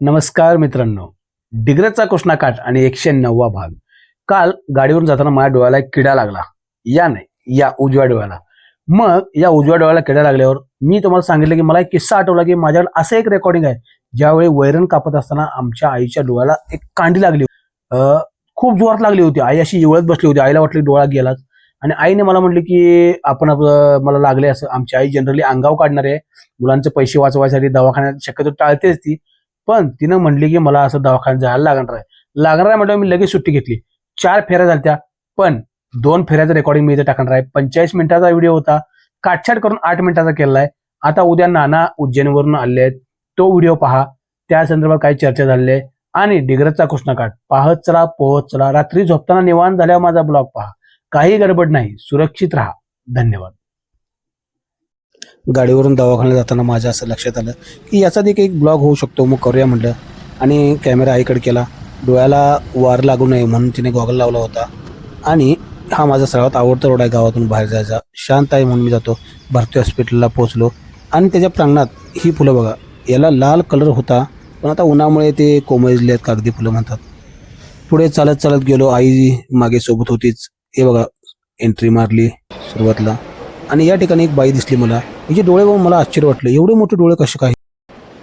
नमस्कार मित्रांनो. डिग्रजचा कृष्णाकाठ आणि एकशे नववा भाग. काल गाडीवरून जाताना माझ्या डोळ्याला एक किडा लागला. या नाही या उजव्या डोळ्याला. मग या उजव्या डोळ्याला किडा लागल्यावर मी तुम्हाला सांगितलं की मला एक किस्सा आठवला की माझ्याकडे असं एक रेकॉर्डिंग आहे. ज्यावेळी वैरण कापत असताना आमच्या आईच्या डोळ्याला एक कांडी लागली खूप जोरात लागली होती. आई अशी इवळत बसली होती. आईला वाटली डोळा गेलाच. आणि आईने मला म्हटली की आपण मला लागले असं. आमची आई जनरली अंगाव काढणार आहे. मुलांचे पैसे वाचवायसाठी दवाखान्यात शक्यतो टाळतेच ती. पण तिनं म्हणली की मला असं दवाखान्यात जायला लागणार आहे. लागणार आहे म्हटलं मी लगेच सुट्टी घेतली. चार फेऱ्या झाल्या पण दोन फेऱ्याचं रेकॉर्डिंग मी इथे टाकणार आहे. पंचेचाळीस मिनिटाचा व्हिडिओ होता. काटछाट करून आठ मिनिटाचा केला आहे. आता उद्या नाना उज्जैनवरून आले आहेत. तो व्हिडिओ पहा. त्या संदर्भात काही चर्चा झाली आहे. आणि डिग्रजचा कृष्णकाठ पाहत चला पोहत चला. रात्री झोपताना निवांत झाल्यावर माझा ब्लॉग पहा. काही गडबड नाही. सुरक्षित राहा. धन्यवाद. गाडीवरून दवाखान्यात जाताना माझ्या असं लक्षात आलं की याचा देखील एक ब्लॉग होऊ शकतो. मग करूया म्हटलं. आणि कॅमेरा आईकडे केला. डोळ्याला वार लागू नये म्हणून तिने गॉगल लावला होता. आणि हा माझा सर्वात आवडता रोड आहे गावातून बाहेर जायचा. शांत आहे म्हणून मी जातो. भारती हॉस्पिटलला पोहोचलो. आणि त्याच्या प्रांगणात ही फुलं बघा. याला लाल कलर होता. पण आता उन्हामुळे ते कोमजले आहेत कागदी फुलं म्हणतात. पुढे चालत चालत गेलो. आई मागे सोबत होतीच. हे बघा एंट्री मारली सुरुवातला. आणि या ठिकाणी एक बाई दिसली मला. याचे डोळे बघून मला आश्चर्य वाटलं. एवढे मोठे डोळे कसे काय?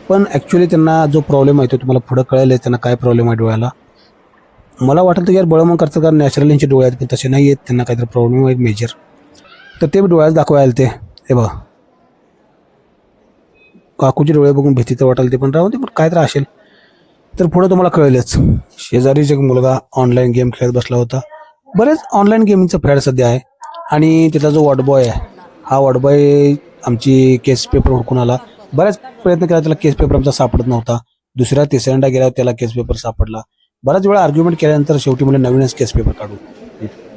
पण ॲक्च्युली त्यांना जो प्रॉब्लेम आहे तो तुम्हाला पुढं कळेल त्यांना काय प्रॉब्लेम आहे डोळ्याला? मला वाटलं की यार बळमन करतात कारण नॅचरल यांचे डोळे आहेत पण तसे नाही आहेत. त्यांना काहीतरी प्रॉब्लेम आहे मेजर तर ते डोळ्यात दाखवायला ते. हे बघा. काकूचे डोळे बघून भीती तर वाटेल ते पण राहू दे पण काय तर असेल. तर पुढं तुम्हाला कळेलच. शेजारीच एक मुलगा ऑनलाईन गेम खेळत बसला होता. बरेच ऑनलाईन गेमिंगचं फॅड सध्या आहे. आणि तिथला जो वॉटबॉय आहे हा वॉटबॉय आमची केस पेपर हुडकून आला बऱ्याच प्रयत्न केला त्याला केस पेपर आमचा सापडत नव्हता. दुसऱ्या तिसऱ्यांदा गेल्यावर त्याला केस पेपर सापडला. बऱ्याच वेळा आर्ग्युमेंट केल्यानंतर शेवटी म्हणजे नवीनच केस पेपर काढू.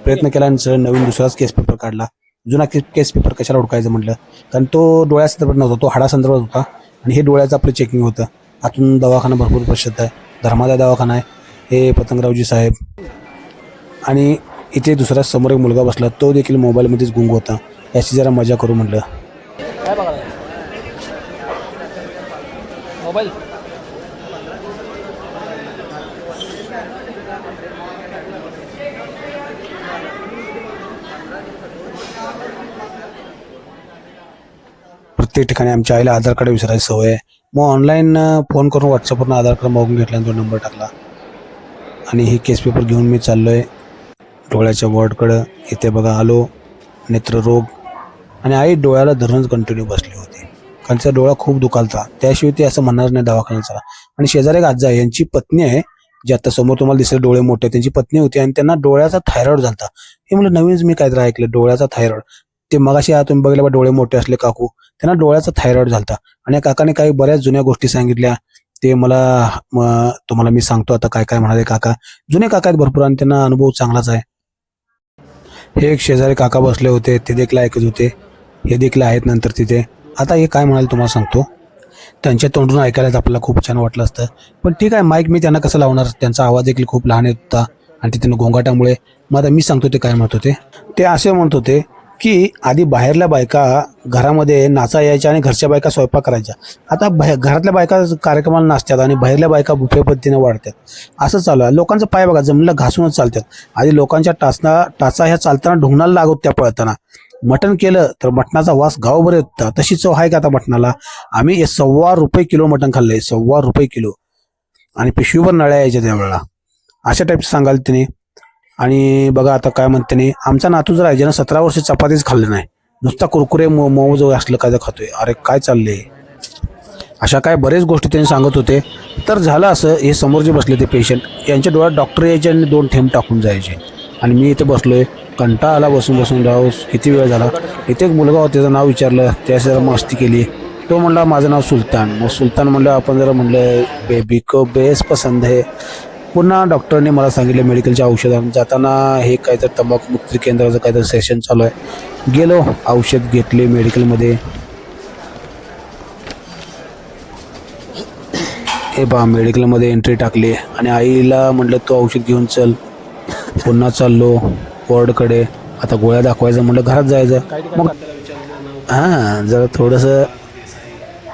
प्रयत्न केल्यानंतर नवीन दुसराच केस पेपर काढला. जुना केस केस पेपर कशाला हुडकायचं म्हटलं कारण तो डोळ्यासंदर्भात नव्हता तो हाडासंदर्भात होता. आणि हे डोळ्याचं आपलं चेकिंग होतं. आतून दवाखाना भरपूर प्रसिद्ध आहे. धर्मादाय दवाखाना आहे. हे पतंगरावजी साहेब. आणि इथे दुसरा समोर एक मुलगा बसला. तो देखील मोबाईलमध्येच गुंग होता. याची जरा मजा करू म्हटलं काय बघा मोबाईल. प्रत्येक ठिकाणी आमच्या आईला आधार कार्ड विसरायची सवय आहे. मग ऑनलाईन फोन करून व्हॉट्सअपवरून आधार कार्ड मागून घेतला आणि तो नंबर टाकला. आणि ही केस पेपर घेऊन मी चाललो आहे डोळ्याच्या वॉर्डकडं. इथे बघा आलो. नेत्ररोग. आणि आई डोळ्याला धरूनच कंटिन्यू बसली होती. कारण तिचा डोळा खूप दुखालता. त्याशिवाय ती असं म्हणणार नाही दवाखान्यात चला. आणि शेजारी एक आजा आहे यांची पत्नी आहे जे आता समोर तुम्हाला दिसले डोळे मोठे त्यांची पत्नी होती आणि त्यांना डोळ्याचा थायरॉइड झालता. हे म्हणलं नवीनच मी काहीतरी ऐकलं डोळ्याचा थायरॉइड. ते मगाशी आ तुम्ही बघितलं बा डोळे मोठे असले काकू. त्यांना डोळ्याचा थायरॉइड झालता. आणि या काकाने काही बऱ्याच जुन्या गोष्टी सांगितल्या. ते मला तुम्हाला मी सांगतो आता काय काय म्हणाले काका. जुने काका आहेत भरपूर आणि त्यांना अनुभव चांगलाच आहे. हे एक शेजारी काका बसले होते ते देखील ऐकत होते. हे देखील आहेत नंतर तिथे. आता हे काय म्हणाल तुम्हाला सांगतो. त्यांच्या तोंडून ऐकायला आपल्याला खूप छान वाटलं असतं. पण ठीक आहे माईक मी त्यांना कसं लावणार? त्यांचा आवाज देखील खूप लहान येत होता आणि तिथे गोंगाटामुळे मग आता मी सांगतो ते काय म्हणत होते. ते असे म्हणत होते की आधी बाहेरल्या बायका घरामध्ये नाचा यायच्या आणि घरच्या बायका स्वयंपाक करायच्या. आता बाहेर घरातल्या बायका कार्यक्रमाला नाचतात आणि बाहेरल्या बायका बुफे पद्धतीने वाढतात. असं चालू आहे. लोकांचं पाय बघा जमिनीला घासूनच चालतात. आधी लोकांच्या टाचना टाचा ह्या चालताना ढोंगणाला लागत त्या पळताना. मटण केलं तर मटणाचा वास गावभर होता. तशी चव आहे का आता मटणाला? आम्ही हे सव्वा रुपये किलो मटण खाल्लंय सव्वा रुपये किलो. आणि पिशवीवर नळ्या यायच्या त्यावेळेला. अशा टाईपचं सांगाल तिने. आणि बघा आता काय म्हणते नाही आमचा नातू जर आहे ज्यानं सतरा वर्ष चपातीच खाल्लं नाही. नुसता कुरकुरे मो मऊ असलं काय खातोय. अरे काय चाललंय? अशा काय बरेच गोष्टी त्यांनी सांगत होते. तर झालं असं. हे समोर जे बसले ते पेशंट यांच्या डोळ्यात डॉक्टर यायचे आणि दोन थेंब टाकून जायचे. आणि मी इथे बसलो आहे कंटाळा आला बसून बसून राहू किती वेळ झाला? इथे एक मुलगा होता त्याचं नाव विचारलं. त्या जरा मस्ती केली. तो म्हणला माझं नाव सुलतान. मग सुलतान म्हणलं आपण जरा म्हणलं बेबी को बेस पसंद आहे पुन्हा डॉक्टरने मला सांगितलं मेडिकलच्या औषधां जाताना हे काहीतरी तंबाखू मुक्ती केंद्राचं काहीतरी सेशन चालू आहे. गेलो औषध घेतले मेडिकलमध्ये हे पहा मेडिकलमध्ये एंट्री टाकली. आणि आईला म्हटलं तू औषध घेऊन चल. पुन्हा चाललो वॉर्डकडे आता गोळ्या दाखवायचं म्हटलं घरात जायचं. मग हां जरा थोडंसं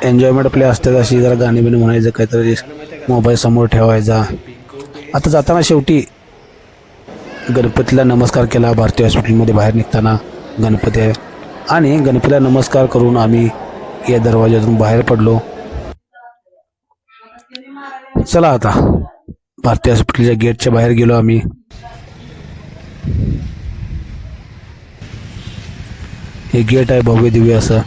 एन्जॉयमेंट आपले असतात अशी जरा गाणी बिणी म्हणायचं काहीतरी मोबाईल समोर ठेवायचा. आता जाताना शेवटी गणपतीला नमस्कार केला भारतीय हॉस्पिटलमध्ये बाहेर निघताना गणपती आहे. आणि गणपतीला नमस्कार करून आम्ही या दरवाज्यातून बाहेर पडलो. चला आता भारतीय हॉस्पिटलच्या गेटच्या बाहेर गेलो आम्ही. हे गेट आहे भव्य दिव्य असं.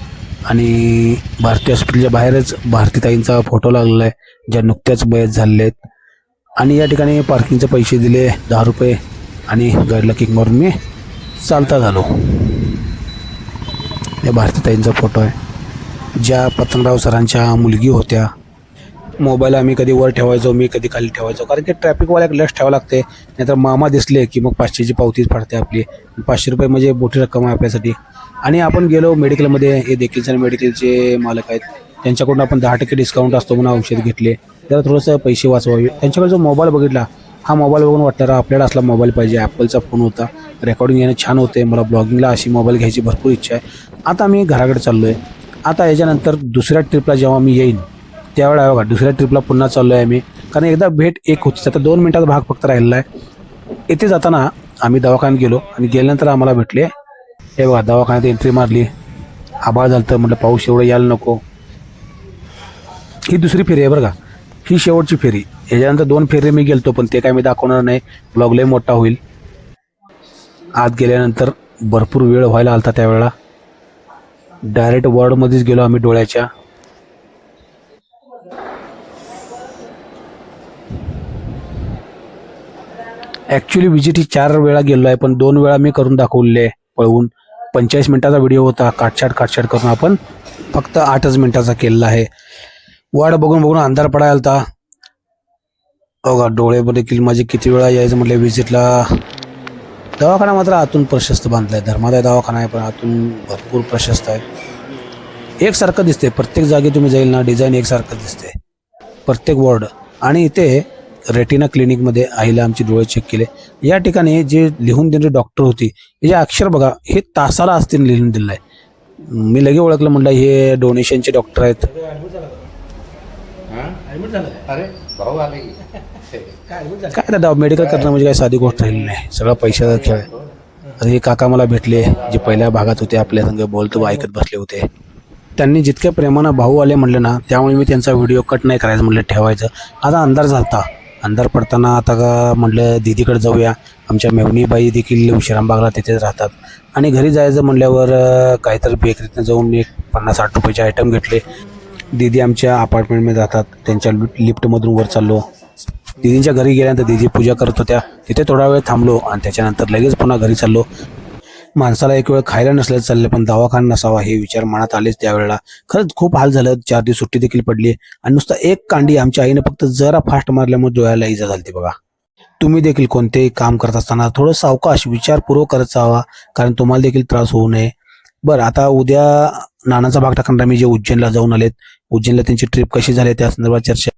आणि भारती हॉस्पिटलच्या बाहेरच भारतीताईंचा फोटो लागलेला आहे ज्या नुकत्याच बयत झालेले आहेत. आणि या ठिकाणी पार्किंगचे पैसे दिले दहा रुपये आणि गाडीला किक मारून मी चालता झालो. या भारतीताईंचा फोटो आहे. ज्या पतंगराव सरांच्या मुलगी होत्या मोबाईल आम्ही कधी वर ठेवायचो मी कधी खाली ठेवायचो कारण की ट्रॅफिकवाल्याक लक्ष ठेवावं लागते नाहीतर मामा दिसले की मग पाचशेची पावतीच पडते आपली. पाचशे रुपये म्हणजे मोठी रक्कम आहे आपल्यासाठी. आणि आपण गेलो मेडिकलमध्ये हे देखील मेडिकलचे मालक आहेत. त्यांच्याकडून आपण दहा टक्के डिस्काउंट असतो म्हणून औषध घेतले. त्याला थोडंसं पैसे वाचवावे. त्यांच्याकडे जो मोबाईल बघितला हा मोबाईल बघून वाटणार आपल्याला असला मोबाईल पाहिजे. ॲपलचा फोन होता. रेकॉर्डिंग येणं छान होते मला ब्लॉगिंगला अशी मोबाईल घ्यायची भरपूर इच्छा आहे. आता मी घराकडे चाललो आहे आता याच्यानंतर दुसऱ्या ट्रिपला जेव्हा मी येईन त्यावेळेला बघा दुसऱ्या ट्रिपला पुन्हा चाललो आहे आम्ही. कारण एकदा भेट एक होती. आता दोन मिनटाचा भाग फक्त राहिलेला आहे. इथे जाताना आम्ही दवाखान्यात गेलो आणि गेल्यानंतर आम्हाला भेटले हे बघा दवाखान्यात एंट्री मारली. आभाळ झालं तर म्हटलं पाऊस एवढं यायला नको. ही दुसरी फेरी आहे बरं का. ही शेवटची फेरी. याच्यानंतर दोन फेरी मी गेलतो पण ते काय मी दाखवणार नाही. ब्लॉग लय मोठा होईल. आत गेल्यानंतर भरपूर वेळ व्हायला आलता त्यावेळेला. डायरेक्ट वॉर्डमध्येच गेलो आम्ही डोळ्याच्या. ॲक्च्युली विजिट ही चार वेळा गेलो आहे पण दोन वेळा मी करून दाखवले पळवून. पंचेचाळीस मिनिटाचा व्हिडिओ होता. काटछाट काटछाट करून आपण फक्त आठच मिनिटाचा केलेला आहे. वाट बघून बघून अंधार पडायला होता बघा डोळे देखील माझे किती वेळा यायचं म्हटलं व्हिजिटला दवाखाना मात्र आतून प्रशस्त बांधलाय. धर्मादाय दवाखाना आहे पण आतून भरपूर प्रशस्त आहे. एकसारखं दिसते प्रत्येक जागी तुम्ही जाईल ना डिझाईन एकसारखं दिसते प्रत्येक वॉर्ड आणि इथे रेटिना क्लिनिकमध्ये आईला आमचे डोळे चेक केले. या ठिकाणी जे लिहून देणारे डॉक्टर होती हे अक्षर बघा हे तासाला असतील लिहून दिलं आहे मी लगे ओळखलं म्हटलं हे डोनेशनचे डॉक्टर आहेत. अरे काय दादा मेडिकल करणं म्हणजे काय साधी गोष्ट राहिली नाही. सगळा पैशाचा खेळ. आहे आता हे काका मला भेटले जे पहिल्या भागात होते आपल्या संग बोलतो ऐकत बसले होते. त्यांनी जितक्या प्रेमानं भाऊ आले म्हणले ना त्यामुळे मी त्यांचा व्हिडिओ कट नाही करायचं म्हटलं ठेवायचं. आता अंधार झालता. अंधार पडताना आता का म्हटलं दीदीकडे जाऊया. आमच्या मेवणीबाई देखील विश्रामबागला तिथेच राहतात. आणि घरी जायचं म्हटल्यावर काहीतरी बेकरीतनं जाऊन मी एक पन्नास साठ रुपयाचे आयटम घेतले. दीदी आमच्या अपार्टमेंटमध्ये राहतात. त्यांच्या लिफ्टमधून वर चाललो. दीदींच्या घरी गेल्यानंतर दीदी पूजा करत होत्या. तिथे थोडा वेळ थांबलो आणि त्याच्यानंतर लगेच पुन्हा घरी चाललो. माणसाला एक वेळ खायला नसलं चाललं पण दवाखाना नसावा हे विचार मनात आलेच त्यावेळेला. खरंच खूप हाल झालं. चार दिवस सुट्टी देखील पडली आणि नुसतं एक कांडी आमच्या आईने फक्त जरा फास्ट मारल्यामुळे डोळ्याला इजा झाली बघा. तुम्ही देखील कोणतेही काम करत असताना थोडं सावकाश विचारपूर्वक करत जावा कारण तुम्हाला देखील त्रास होऊ नये. बरं आता उद्या नानाचा भाग टाकणार मी जे उज्जैनला जाऊन आलेत. उज्जैनला त्यांची ट्रिप कशी झाली त्या संदर्भात चर्चा